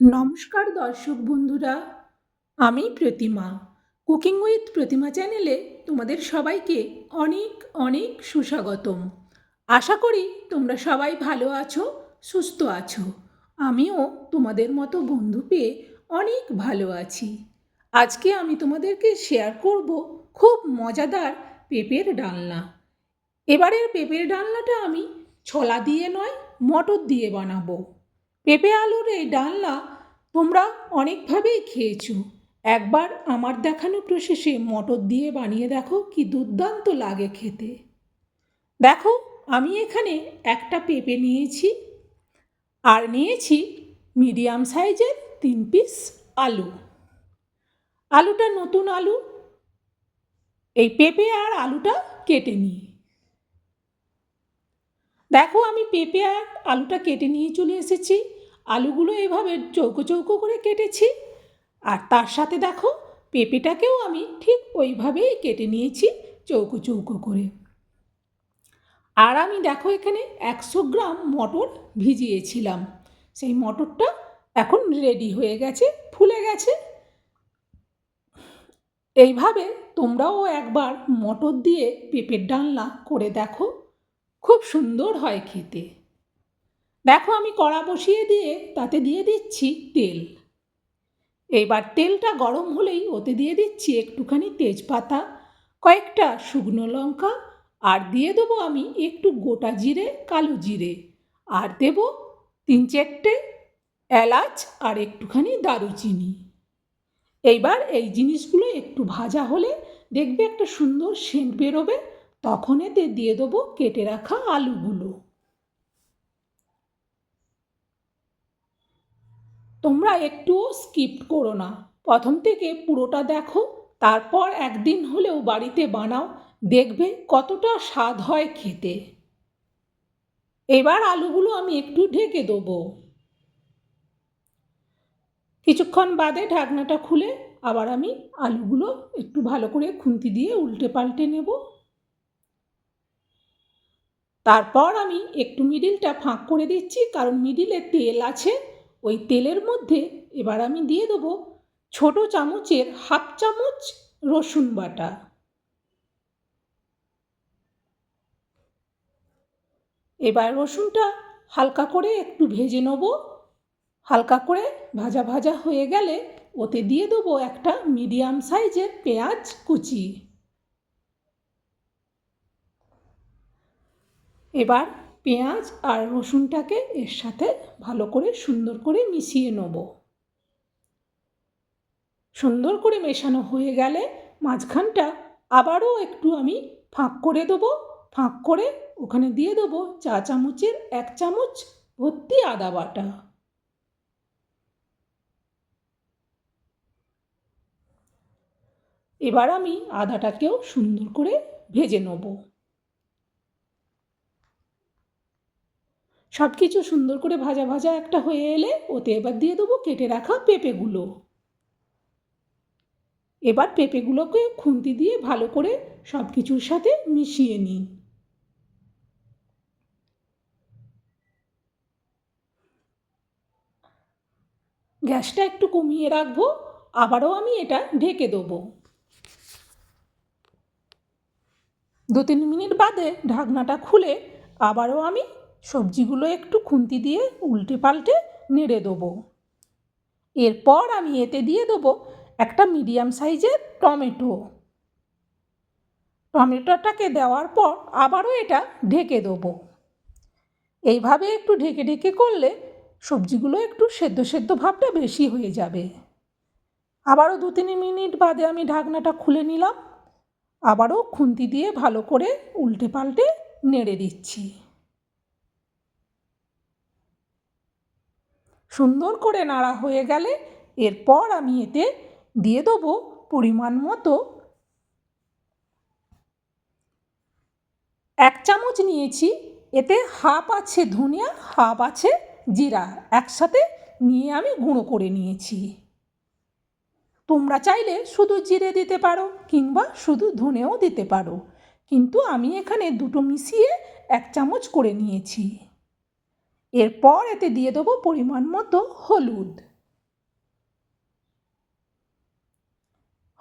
নমস্কার দর্শক বন্ধুরা, আমি প্রতিমা। কুকিং উইথ প্রতিমা চ্যানেলে তোমাদের সবাইকে অনেক অনেক সুস্বাগতম। আশা করি তোমরা সবাই ভালো আছো, সুস্থ আছো। আমিও তোমাদের মতো বন্ধু পেয়ে অনেক ভালো আছি। আজকে আমি তোমাদেরকে শেয়ার করব খুব মজাদার পেঁপের ডালনা। এবারের পেঁপের ডালনাটা আমি ছোলা দিয়ে নয়, মটর দিয়ে বানাবো। পেঁপে আলুর এই ডালনা তোমরা অনেকভাবেই খেয়েছো। একবার আমার দেখানো প্রসেসে মটর দিয়ে বানিয়ে দেখো কি দুর্দান্ত লাগে খেতে। দেখো, আমি এখানে একটা পেঁপে নিয়েছি আর নিয়েছি মিডিয়াম সাইজের তিন পিস আলু। আলুটা নতুন আলু, এই পেঁপে আর আলুটা কেটে নিই। দেখো, আমি পেঁপে আর আলুটা কেটে নিয়ে চলে এসেছি। আলুগুলো এভাবে চৌকো চৌকো করে কেটেছি। আর তার সাথে দেখো, পেঁপেটাকেও আমি ঠিক ওইভাবেই কেটে নিয়েছি চৌকো চৌকো করে। আর আমি দেখো এখানে একশো গ্রাম মটর ভিজিয়েছিলাম। সেই মটরটা এখন রেডি হয়ে গেছে, ফুলে গেছে। এইভাবে তোমরাও একবার মটর দিয়ে পেঁপের ডালনা করে দেখো, খুব সুন্দর হয় খেতে। দেখো আমি কড়া বসিয়ে দিয়ে, তাতে দিয়ে দিচ্ছি তেল। এবার তেলটা গরম হলেই ওতে দিয়ে দিচ্ছি একটুখানি তেজপাতা, কয়েকটা শুকনো লঙ্কা, আর দিয়ে দেবো আমি একটু গোটা জিরে, কালো জিরে। আর দেব তিন চারটে এলাচ আর একটুখানি দারুচিনি। এইবার এই জিনিসগুলো একটু ভাজা হলে দেখবে একটা সুন্দর সেন্ট বেরোবে, তখন এতে দিয়ে দেবো কেটে রাখা আলুগুলো। তোমরা একটুও স্কিপ করো না। প্রথম থেকে পুরোটা দেখো, তারপর একদিন হলেও বাড়িতে বানাও, দেখবে কতটা স্বাদ হয় খেতে। এবার আলুগুলো আমি একটু ঢেকে দেবো। কিছুক্ষণ বাদে ঢাকনাটা খুলে আবার আমি আলুগুলো একটু ভালো করে খুন্তি দিয়ে উল্টে পাল্টে নেব। তারপর আমি একটু মিডিলটা ফাঁক করে দিচ্ছি, কারণ মিডিলে তেল আছে ওই তেলের মধ্যে এবার আমি দিয়ে দেবো ছোট চামচের হাফ চামচ রসুন বাটা। এবার রসুনটা হালকা করে একটু ভেজে নেব। হালকা করে ভাজা ভাজা হয়ে গেলে ওতে দিয়ে দেবো একটা মিডিয়াম সাইজের পেঁয়াজ কুচি। এবার পেঁয়াজ আর রসুনটাকে এর সাথে ভালো করে সুন্দর করে মিশিয়ে নেব। সুন্দর করে মেশানো হয়ে গেলে মাঝখানটা আবারও একটু আমি ফাঁক করে দেবো। ফাঁক করে ওখানে দিয়ে দেবো চা চামচের এক চামচ ভর্তি আদা বাটা। এবার আমি আদাটাকেও সুন্দর করে ভেজে নেব। সব কিছু সুন্দর করে ভাজা ভাজা একটা হয়ে এলে ওতে এবার দিয়ে দেবো কেটে রাখা পেঁপেগুলো। এবার পেঁপেগুলোকে খুন্তি দিয়ে ভালো করে সব কিছুর সাথে মিশিয়ে নিই। গ্যাসটা একটু কমিয়ে রাখব, আবারও আমি এটা ঢেকে দেবো। দু তিন মিনিট বাদে ঢাকনাটা খুলে আবারও আমি সবজিগুলো একটু খুন্তি দিয়ে উল্টে পাল্টে নেড়ে দেবো। এরপর আমি এতে দিয়ে দেবো একটা মিডিয়াম সাইজের টমেটো। টমেটোটাকে দেওয়ার পর আবারও এটা ঢেকে দেবো। এইভাবে একটু ঢেকে ঢেকে করলে সবজিগুলো একটু সেদ্ধ সেদ্ধ ভাবটা বেশি হয়ে যাবে। আবারও দু তিন মিনিট বাদে আমি ঢাকনাটা খুলে নিলাম। আবারও খুন্তি দিয়ে ভালো করে উল্টে পাল্টে নেড়ে দিচ্ছি। সুন্দর করে নাড়া হয়ে গেলে এরপর আমি এতে দিয়ে দেবো পরিমাণ মতো এক চামচ নিয়েছি, এতে হাফ আছে ধনিয়া, হাফ আছে জিরা, একসাথে নিয়ে আমি গুঁড়ো করে নিয়েছি। তোমরা চাইলে শুধু জিরে দিতে পারো কিংবা শুধু ধনেও দিতে পারো, কিন্তু আমি এখানে দুটো মিশিয়ে এক চামচ করে নিয়েছি। এরপর এতে দিয়ে দেবো পরিমাণ মতো হলুদ।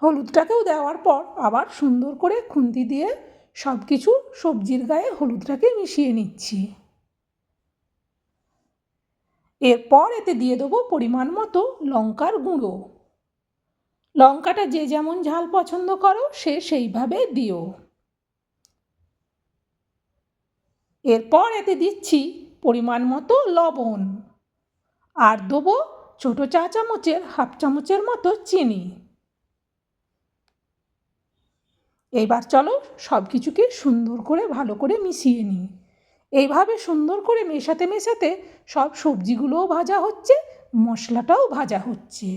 হলুদটাকেও দেওয়ার পর আবার সুন্দর করে খুন্তি দিয়ে সব কিছু সবজির গায়ে হলুদটাকে মিশিয়ে নিচ্ছি। এরপর এতে দিয়ে দেবো পরিমাণ মতো লঙ্কার গুঁড়ো। লঙ্কাটা যে যেমন ঝাল পছন্দ করো, সে সেইভাবে দিও। এরপর এতে দিচ্ছি পরিমাণ মতো লবণ। আর দেবো ছোটো চা চামচের, হাফ চামচের মতো চিনি। এইবার চলো সব কিছুকে সুন্দর করে ভালো করে মিশিয়ে নিই। এইভাবে সুন্দর করে মেশাতে মেশাতে সব সবজিগুলোও ভাজা হচ্ছে, মশলাটাও ভাজা হচ্ছে।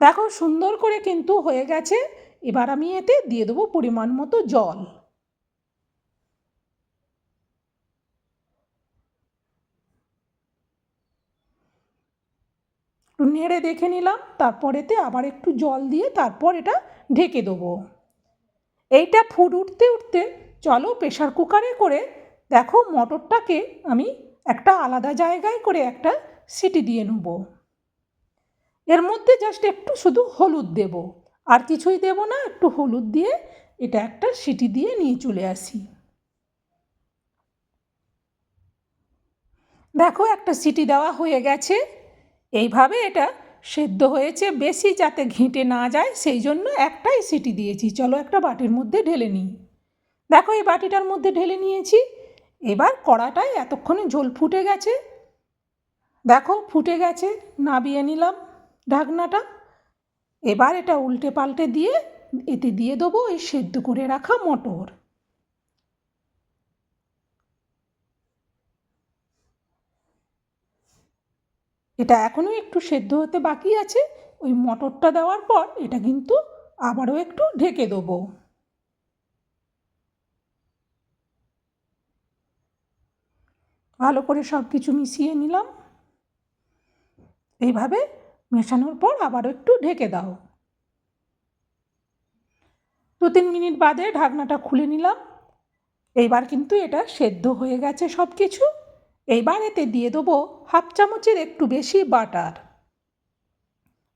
দেখো সুন্দর করে কিন্তু হয়ে গেছে। এবার আমি এতে দিয়ে দেবো পরিমাণ মতো জল একটু নেড়ে দেখে নিলাম তারপর এতে আবার একটু জল দিয়ে তারপর এটা ঢেকে দেবো। এইটা ফুট উঠতে উঠতে চলো প্রেশার কুকারে করে দেখো মটরটাকে আমি একটা আলাদা জায়গায় করে একটা সিটি দিয়ে নেব। এর মধ্যে জাস্ট একটু শুধু হলুদ দেব। আর কিছুই দেব না, একটু হলুদ দিয়ে এটা একটা সিটি দিয়ে নিয়ে চলে আসি। দেখো একটা সিটি দেওয়া হয়ে গেছে। এইভাবে এটা সেদ্ধ হয়েছে, বেশি যাতে ঘেঁটে না যায়, সেই জন্য একটাই সিটি দিয়েছি। চলো একটা বাটির মধ্যে ঢেলে নিই। দেখো, এই বাটিটার মধ্যে ঢেলে নিয়েছি। এবার কড়াটায় এতক্ষণে ঝোল ফুটে গেছে। দেখো, ফুটে গেছে, নাবিয়ে নিলাম ঢাকনাটা। এবার এটা উল্টে পাল্টে দিয়ে এতে দিয়ে দেবো ওই সেদ্ধ করে রাখা মটর। এটা এখনও একটু সেদ্ধ হতে বাকি আছে। ওই মটরটা দেওয়ার পর এটা কিন্তু আবারও একটু ঢেকে দেবো। ভালো করে সব কিছু মিশিয়ে নিলাম। এইভাবে মেশানোর পর আবারও একটু ঢেকে দাও। দু তিন মিনিট বাদে ঢাকনাটা খুলে নিলাম। এইবার কিন্তু এটা সেদ্ধ হয়ে গেছে সব কিছু এইবার এতে দিয়ে দেবো হাফ চামচের একটু বেশি বাটার।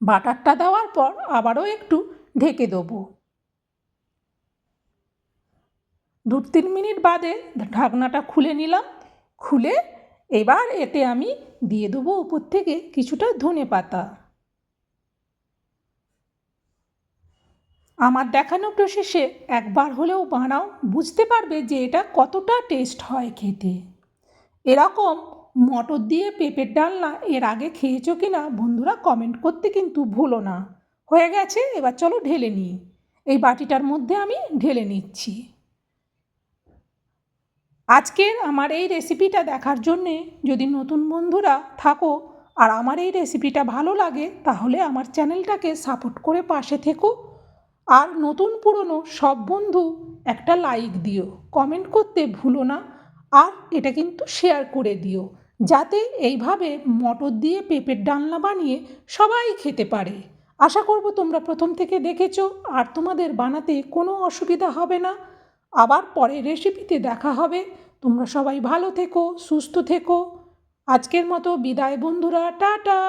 বাটারটা দেওয়ার পর আবারও একটু ঢেকে দেবো। দু তিন মিনিট বাদে ঢাকনাটা খুলে নিলাম। খুলে এবার এতে আমি দিয়ে দেবো উপর থেকে কিছুটা ধনে পাতা। আমার দেখানো প্রসেসে একবার হলেও বানাও, বুঝতে পারবে যে এটা কতটা টেস্ট হয় খেতে। এরকম মটর দিয়ে পেঁপের ডালনা এর আগে খেয়েছো কি না বন্ধুরা কমেন্ট করতে কিন্তু ভুলো না। হয়ে গেছে, এবার চলো ঢেলে নিই। এই বাটিটার মধ্যে আমি ঢেলে নিচ্ছি। আজকের আমার এই রেসিপিটা দেখার জন্যে যদি নতুন বন্ধুরা থাকো আর আমার এই রেসিপিটা ভালো লাগে, তাহলে আমার চ্যানেলটাকে সাপোর্ট করে পাশে থেকো। আর নতুন পুরনো সব বন্ধু একটা লাইক দিও। কমেন্ট করতে ভুলো না। আর এটা কিন্তু শেয়ার করে দিও, যাতে এইভাবে মটর দিয়ে পেঁপের ডালনা বানিয়ে সবাই খেতে পারে। আশা করব তোমরা প্রথম থেকে দেখেছ, আর তোমাদের বানাতে কোনো অসুবিধা হবে না। আবার পরে রেসিপিতে দেখা হবে। তোমরা সবাই ভালো থেকো, সুস্থ থেকো। আজকের মতো বিদায় বন্ধুরা, টাটা!